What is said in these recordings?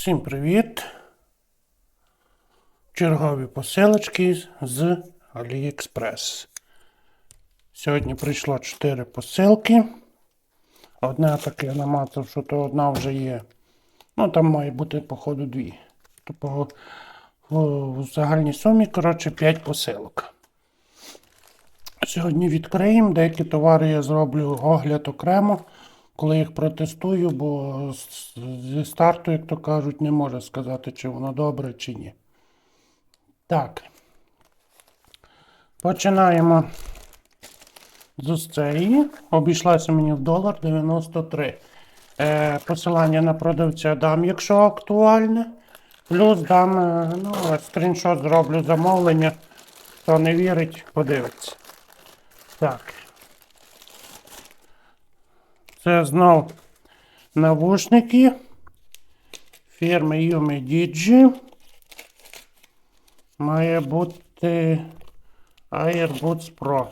Всім привіт! Чергові посилочки з AliExpress. Сьогодні прийшло 4 посилки. Одна так я намацав, що то одна вже є. Ну, там має бути, походу, дві. Тобто в, загальній сумі, коротше, 5 посилок. Сьогодні відкриємо. Деякі товари я зроблю огляд окремо, коли їх протестую, бо зі старту, як то кажуть, не можу сказати, чи воно добре, чи ні. Так. Починаємо з цієї. Обійшлася мені в долар 93. Е, посилання на продавця дам, якщо актуальне. Плюс дам е, ну, скріншот зроблю замовлення. Хто не вірить, подивиться. Так. Це знов навушники фірми Yumi Digi. Має бути AirBuds Pro.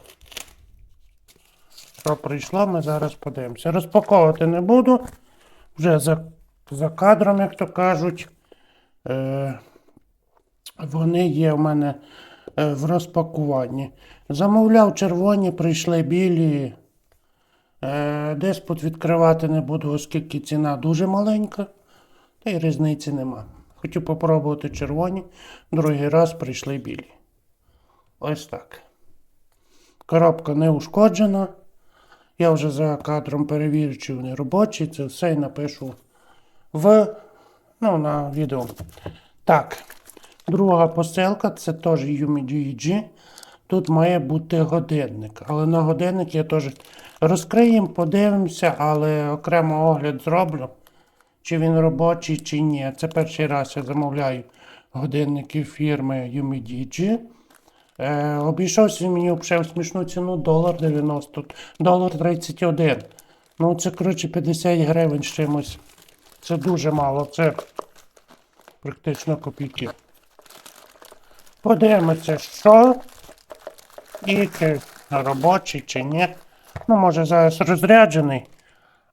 Що прийшло, ми зараз подивимося. Розпаковувати не буду. Вже за, за кадром, як то кажуть. Е, вони є в мене е, в розпакуванні. Замовляв червоні, прийшли білі. Е, десь відкривати не буду, оскільки ціна дуже маленька, та й різниці нема. Хотів попробувати червоні, другий раз прийшли білі. Ось так. Коробка не ушкоджена. Я вже за кадром перевірю, чи вони робочі. Це все і напишу в, ну, на відео. Так. Друга посилка це теж Yumi GEG. Тут має бути годинник. Але на годинник я теж розкриємо, подивимося, але окремо огляд зроблю, чи він робочий, чи ні. Це перший раз я замовляю годинники фірми Yumi Е, обійшовся він мені в смішну ціну долар 90, долар 31. Ну, це, коротше, 50 гривень з чимось. Це дуже мало, це практично копійки. Подивимося, що і чи робочий, чи ні. Ну, може, зараз розряджений.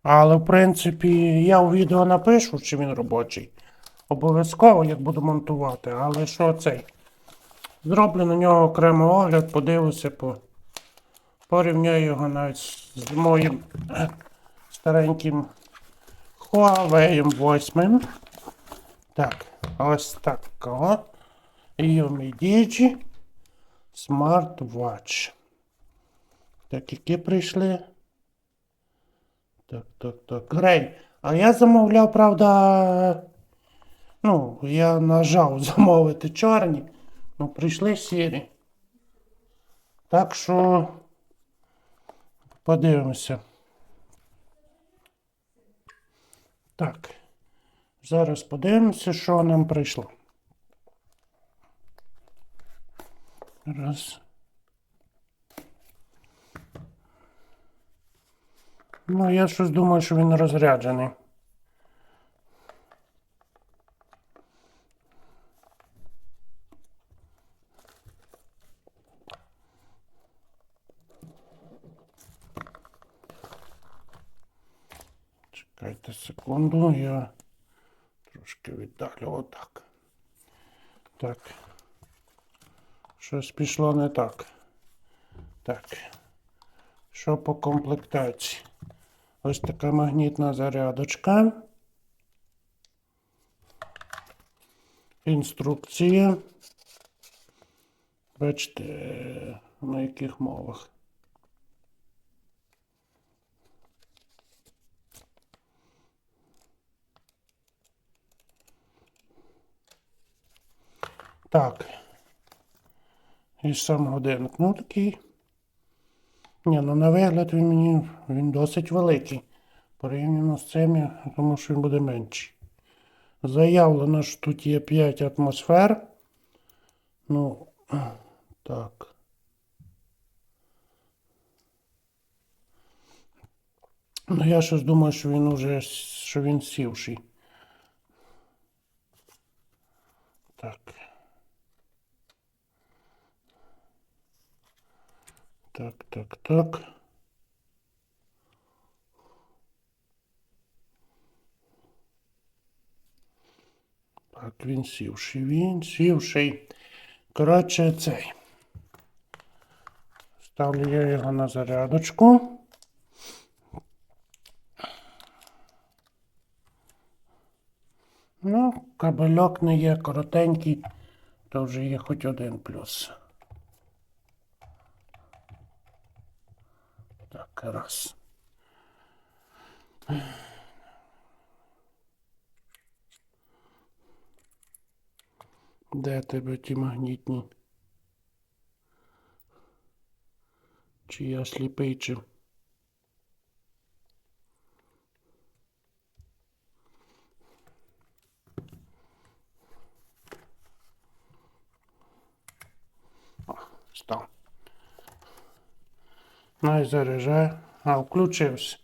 Але, в принципі, я у відео напишу, чи він робочий. Обов'язково, як буду монтувати. Але що цей? Зроблю на нього окремий огляд, подивлюся, по... порівняю його навіть з моїм е, стареньким Huawei 8. Так, ось такого. Yumi Digi Smartwatch. Так, які прийшли? Так, так, так. Грей. А я замовляв, правда. Ну, я нажав замовити чорні. Ну, прийшли сірі. Так що подивимося. Так. Зараз подивимося, що нам прийшло. Раз. Ну, я щось думаю, що він розряджений. Чекайте секунду, я трошки віддалю отак. Так. Щось пішло не так. Так. Що по комплектації? Ось така магнітна зарядочка. Інструкція. Бачите, на яких мовах. Так. І сам годинник. Ну такий. Ні, ну на вигляд він мені він досить великий. Порівняно з цим, думаю, що він буде менший. Заявлено, що тут є 5 атмосфер. Ну, так. Ну, я щось думаю, що він уже що він сівший. Так. Так, так, так. Так, він сівший, він сівший. Коротше, цей. Ставлю я його на зарядочку. Ну, кабельок не є коротенький, то вже є хоч один плюс. Раз. Де тебе ті магнітні? Чи я сліпий, чи. О, став. Най заряджає. А, включився.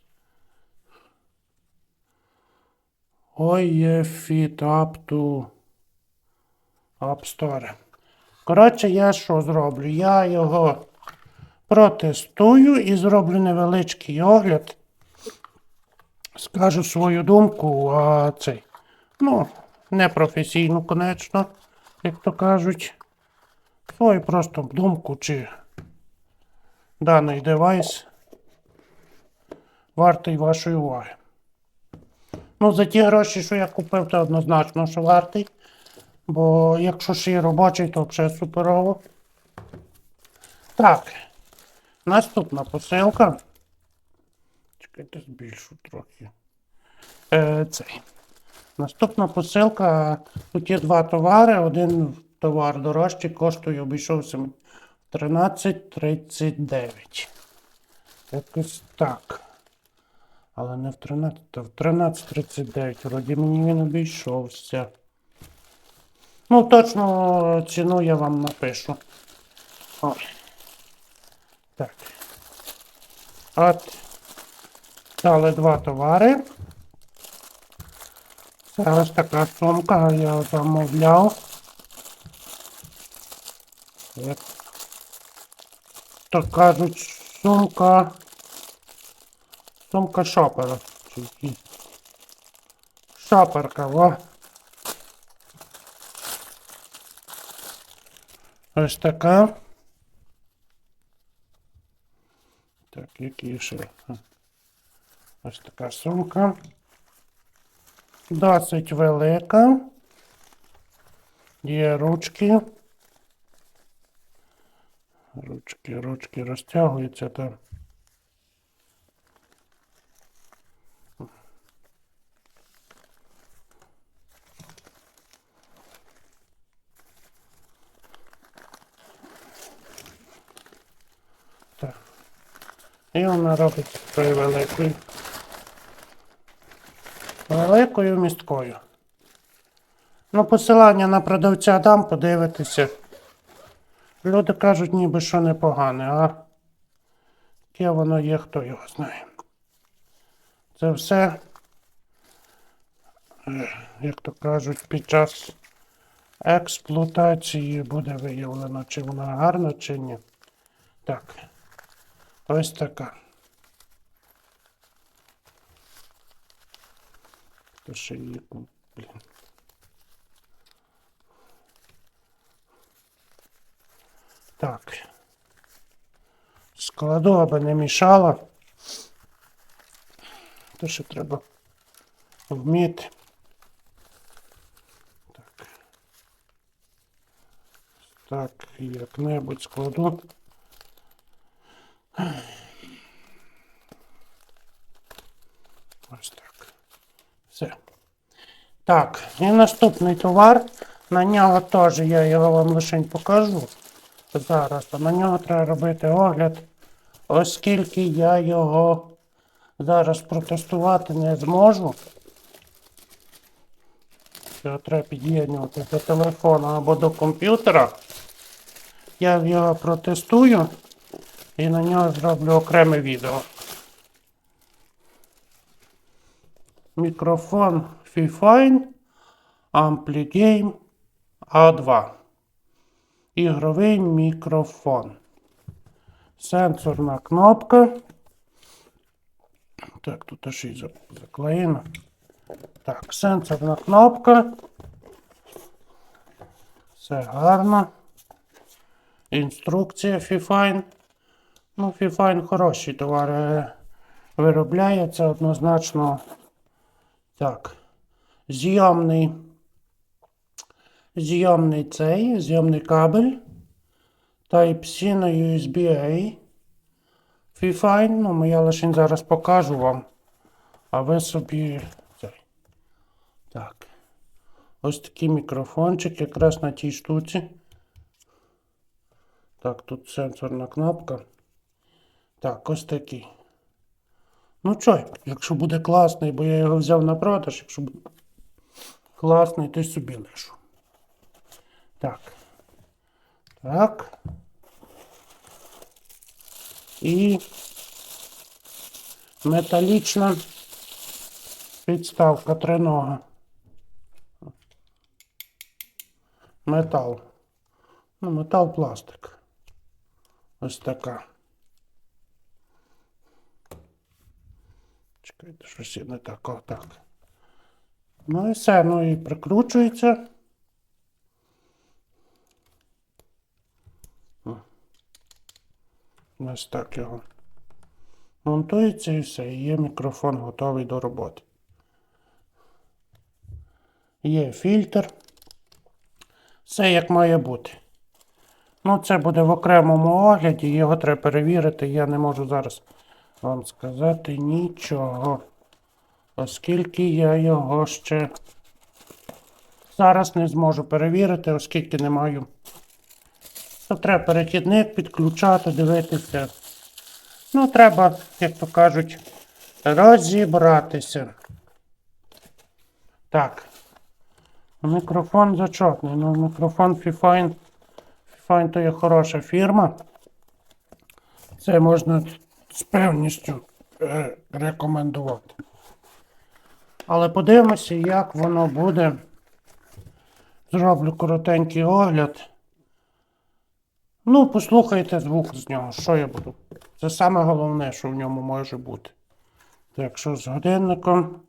Ой, to App Store. Коротше, я що зроблю? Я його протестую і зроблю невеличкий огляд. Скажу свою думку, а цей. Ну, не професійну, конечно, як то кажуть. Свою просто думку, чи даний девайс вартий вашої уваги. Ну, за ті гроші, що я купив, то однозначно, що вартий. Бо якщо ще й робочий, то взагалі суперово. Так. Наступна посилка. Чекайте, збільшу трохи. Е, цей. Наступна посилка. Тут є два товари. Один товар дорожчий, коштує, обійшовся 13,39. Якось так. Але не в 13, а в 13,39. Вроді мені він обійшовся. Ну, точно ціну я вам напишу. О. Так. От. Дали два товари. Ось така сумка, я замовляв. То кажуть, сумка. Сумка який? Шоперка, во. Ось така. Так, які ще? Ось така сумка. Досить велика. Є ручки. Ручки, ручки розтягуються. Так. І вона робить такою великою. Великою місткою. Ну, посилання на продавця дам, подивитися. Люди кажуть, ніби що непогане, а яке воно є, хто його знає. Це все, е, як то кажуть, під час експлуатації буде виявлено, чи вона гарна, чи ні. Так. Ось така. То її, блін. Так. Складу, аби не мішала. То ще треба вміти. Так. Так, як-небудь складу. Ось так. Все. Так, і наступний товар. На нього теж я його вам лише покажу. Зараз, на нього треба робити огляд, оскільки я його зараз протестувати не зможу. Його треба під'єднувати до телефона або до комп'ютера. Я його протестую і на нього зроблю окреме відео. Мікрофон Fifine Ampligame A2. Ігровий мікрофон. Сенсорна кнопка. Так, тут й зак- заклеєно. Так, сенсорна кнопка. Все гарно. Інструкція Fifine. Ну, Fifine хороший товар е, виробляє, це однозначно. Так. Зйомний. Зйомний цей, зйомний кабель. Type-C на USB-A. Fifine, ну я лише зараз покажу вам. А ви собі. цей. Так. Ось такий мікрофончик якраз на тій штуці. Так, тут сенсорна кнопка. Так, ось такий. Ну чо, якщо буде класний, бо я його взяв на продаж, якщо буде класний, то й собі лишу. Так. Так. І металічна підставка тринога. Метал. Ну, метал пластик. Ось така. Чекайте, щось не так, отак. Ну і все, ну і прикручується. Ось так його. Монтується і все. І є мікрофон готовий до роботи. Є фільтр. Все як має бути. Ну, це буде в окремому огляді, його треба перевірити. Я не можу зараз вам сказати нічого. Оскільки я його ще зараз не зможу перевірити, оскільки не маю. То треба перехідник підключати, дивитися. Ну, треба, як то кажуть, розібратися. Так. Мікрофон зачетний. Ну, мікрофон Fifine. Fifine то є хороша фірма. Це можна з певністю е, рекомендувати. Але подивимося, як воно буде. Зроблю коротенький огляд. Ну, послухайте звук з нього, що я буду. Це саме головне, що в ньому може бути. Так що з годинником.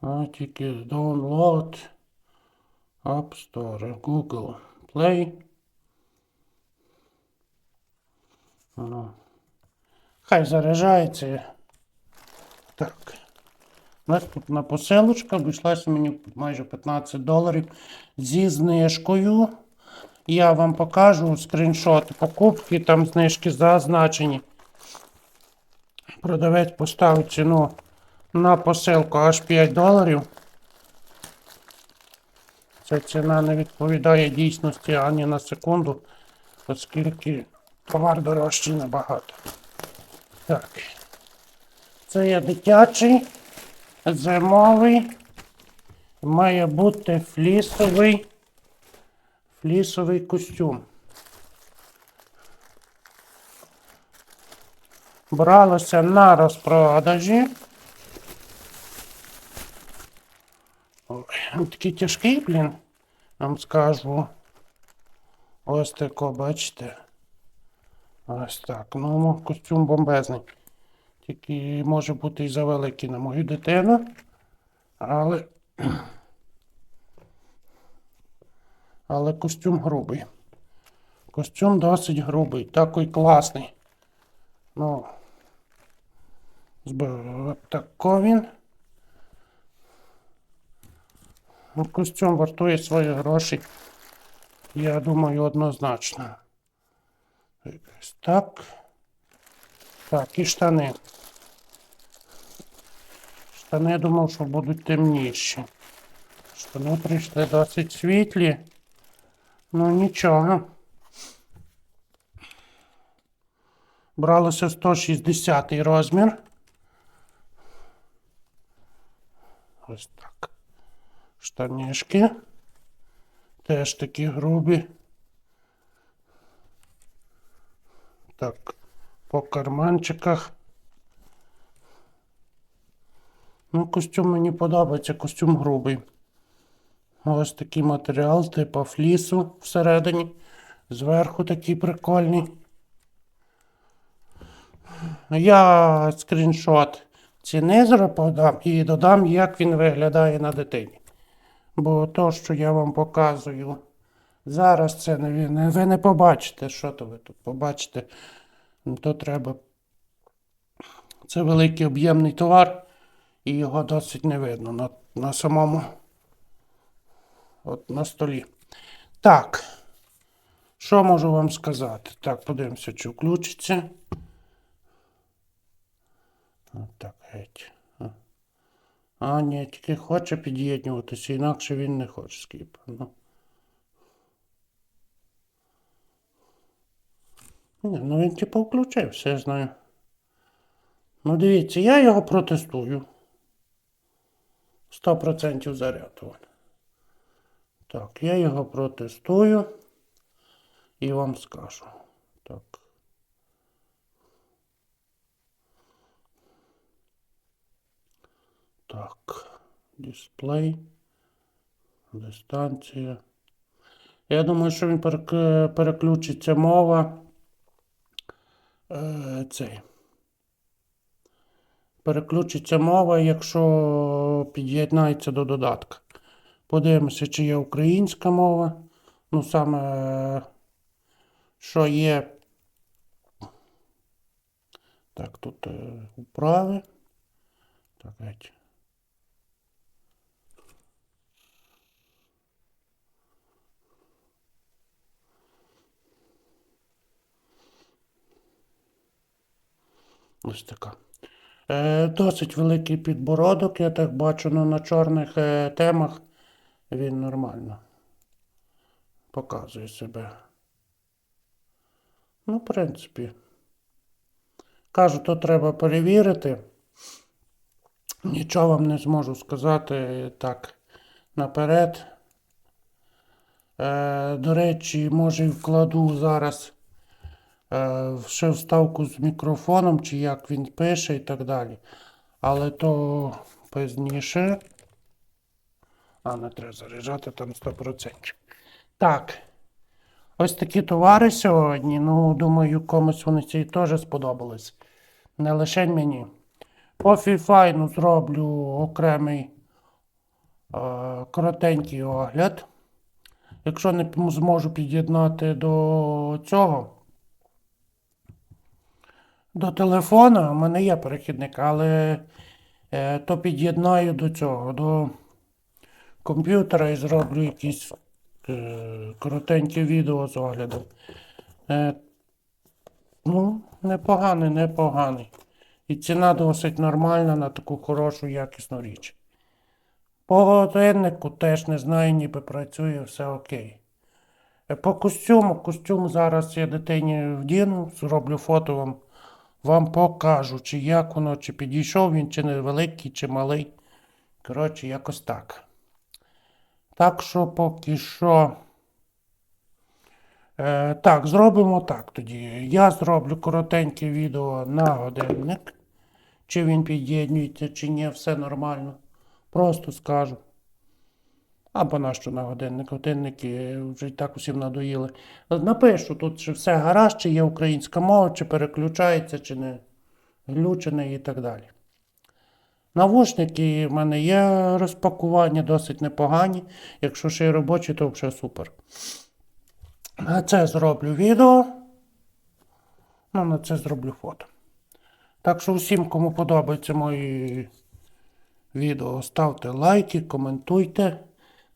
А тільки download App Store, Google Play. Ну. Хай заряджається. Так. Наступна посилочка обійшлася мені майже 15 доларів зі знижкою. Я вам покажу скріншот покупки, там знижки зазначені. Продавець поставив ціну на посилку аж 5 доларів. Ця ціна не відповідає дійсності ані на секунду, оскільки товар дорожчий набагато. Так. Це є дитячий, зимовий. Має бути флісовий, флісовий костюм. Бралося на розпродажі. Такий тяжкий, блін, вам скажу. Ось тако, бачите. Ось так. Ну, костюм бомбезний. Тільки може бути і завеликий на мою дитину. Але. Але костюм грубий. Костюм досить грубий, такий класний. Ну. Тако він. Ну, костюм вартує свої гроші. Я думаю, однозначно. Так. Так, і штани. Штани я думав, що будуть темніші. Штани прийшли досить світлі. Ну нічого. Бралося 160 розмір. Ось так. Штанішки. Теж такі грубі. Так, по карманчиках. Ну, костюм мені подобається, костюм грубий. Ось такий матеріал, типу флісу всередині. Зверху такий прикольний. Я скріншот ціни зро- і додам, як він виглядає на дитині. Бо то, що я вам показую зараз, це не, не, ви не побачите, що то ви тут побачите. То треба. Це великий об'ємний товар, і його досить не видно на, на самому от на столі. Так. Що можу вам сказати? Так, подивимося, чи включиться. От так, геть. А. Ні, тільки хоче під'єднуватися, інакше він не хоче скіп. Ну. Ні, ну він типу включився, я знаю. Ну дивіться, я його протестую. 100% заряду. Так, я його протестую і вам скажу. Так. Так, дисплей, дистанція. Я думаю, що він перек- переключиться мова. Е, цей. Переключиться мова, якщо під'єднається до додатка. Подивимося, чи є українська мова. Ну, саме, що є. Так, тут е, управи. Так, геть. Ось така. Е, досить великий підбородок, я так бачу, ну, на чорних е, темах він нормально показує себе. Ну, в принципі. Кажу, то треба перевірити. Нічого вам не зможу сказати так наперед. Е, до речі, може вкладу зараз ще вставку з мікрофоном, чи як він пише і так далі. Але то пізніше. А, не треба заряджати там 100%. Так. Ось такі товари сьогодні. Ну, думаю, комусь вони ці теж сподобались. Не лише мені. По фіфайну зроблю окремий е, коротенький огляд. Якщо не зможу під'єднати до цього, до телефона, у мене є перехідник, але е, то під'єднаю до цього, до комп'ютера і зроблю якісь е, коротенькі відео з оглядом. Е, ну, непоганий, непоганий. І ціна досить нормальна на таку хорошу якісну річ. По годиннику теж не знаю, ніби працює все окей. Е, По костюму, костюм зараз я дитині вдіну, зроблю фото вам, вам покажу, чи як воно, чи підійшов він, чи невеликий, чи малий. Коротше, якось так. Так що поки що. Е, так, зробимо так тоді. Я зроблю коротеньке відео на годинник. Чи він під'єднується, чи ні, все нормально. Просто скажу. Або на що на годинник? Годинники вже і так усім надоїли. Напишу тут, чи все гаразд, чи є українська мова, чи переключається, чи не глючене і так далі. Навушники в мене є розпакування досить непогані. Якщо ще й робочі, то вже супер. На це зроблю відео. Ну, на це зроблю фото. Так що всім, кому подобаються мої відео, ставте лайки, коментуйте.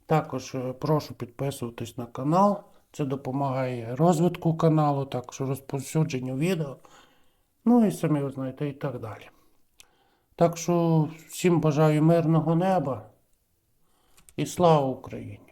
Також е, прошу підписуватись на канал. Це допомагає розвитку каналу, також розповсюдженню відео. Ну і самі ви знаєте, і так далі. Так що всім бажаю мирного неба і слава Україні!